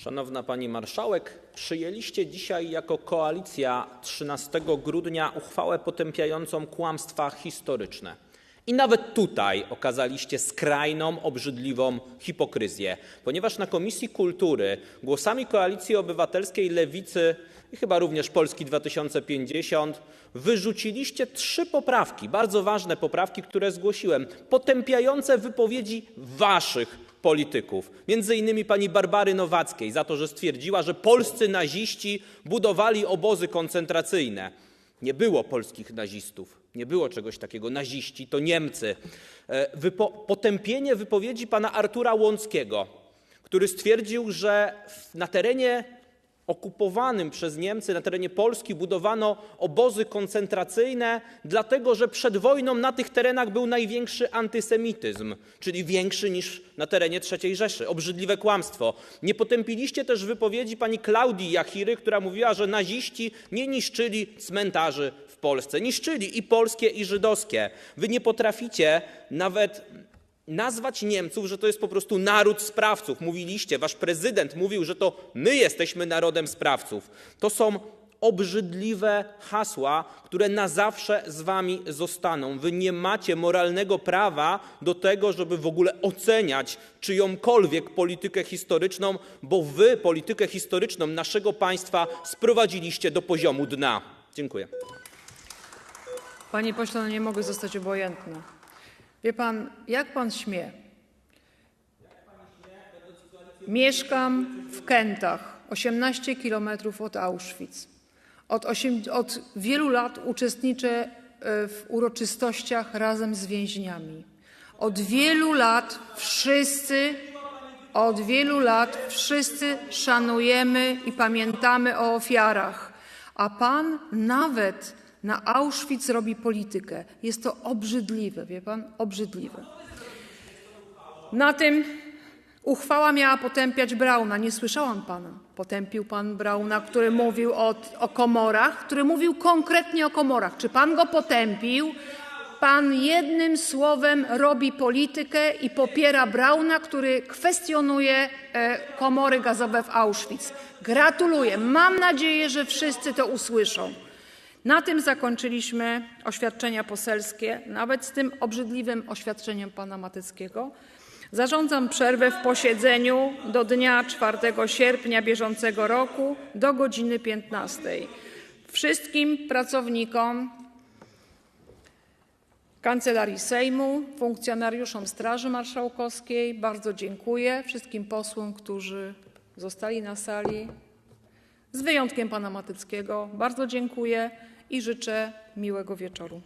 Szanowna Pani Marszałek, przyjęliście dzisiaj jako koalicja 13 grudnia uchwałę potępiającą kłamstwa historyczne. I nawet tutaj okazaliście skrajną, obrzydliwą hipokryzję, ponieważ na Komisji Kultury głosami Koalicji Obywatelskiej, Lewicy i chyba również Polski 2050 wyrzuciliście trzy poprawki, bardzo ważne poprawki, które zgłosiłem, potępiające wypowiedzi waszych polityków, między innymi pani Barbary Nowackiej za to, że stwierdziła, że polscy naziści budowali obozy koncentracyjne. Nie było polskich nazistów, nie było czegoś takiego. Naziści to Niemcy. E, Wypo, potępienie wypowiedzi pana Artura Łąckiego, który stwierdził, że na terenie okupowanym przez Niemcy, na terenie Polski budowano obozy koncentracyjne, dlatego że przed wojną na tych terenach był największy antysemityzm, czyli większy niż na terenie III Rzeszy. Obrzydliwe kłamstwo. Nie potępiliście też wypowiedzi pani Klaudii Jachiry, która mówiła, że naziści nie niszczyli cmentarzy w Polsce. Niszczyli i polskie, i żydowskie. Wy nie potraficie nawet nazwać Niemców, że to jest po prostu naród sprawców. Mówiliście, wasz prezydent mówił, że to my jesteśmy narodem sprawców. To są obrzydliwe hasła, które na zawsze z wami zostaną. Wy nie macie moralnego prawa do tego, żeby w ogóle oceniać czyjąkolwiek politykę historyczną, bo wy politykę historyczną naszego państwa sprowadziliście do poziomu dna. Dziękuję. Panie pośle, no nie mogę zostać obojętna. Wie pan, jak pan śmie? Mieszkam w Kętach, 18 kilometrów od Auschwitz. Od, osiem, od wielu lat uczestniczę e, w uroczystościach razem z więźniami. Od wielu lat wszyscy, od wielu lat wszyscy szanujemy i pamiętamy o ofiarach. A pan nawet na Auschwitz robi politykę. Jest to obrzydliwe, wie pan? Obrzydliwe. Na tym uchwała miała potępiać Brauna. Nie słyszałam pana. Potępił pan Brauna, który mówił o, o komorach, który mówił konkretnie o komorach. Czy pan go potępił? Pan jednym słowem robi politykę i popiera Brauna, który kwestionuje e, komory gazowe w Auschwitz. Gratuluję. Mam nadzieję, że wszyscy to usłyszą. Na tym zakończyliśmy oświadczenia poselskie, nawet z tym obrzydliwym oświadczeniem pana Matyckiego. Zarządzam przerwę w posiedzeniu do dnia 4 sierpnia bieżącego roku do godziny 15. Wszystkim pracownikom Kancelarii Sejmu, funkcjonariuszom Straży Marszałkowskiej bardzo dziękuję. Wszystkim posłom, którzy zostali na sali, z wyjątkiem pana Matyckiego, bardzo dziękuję i życzę miłego wieczoru.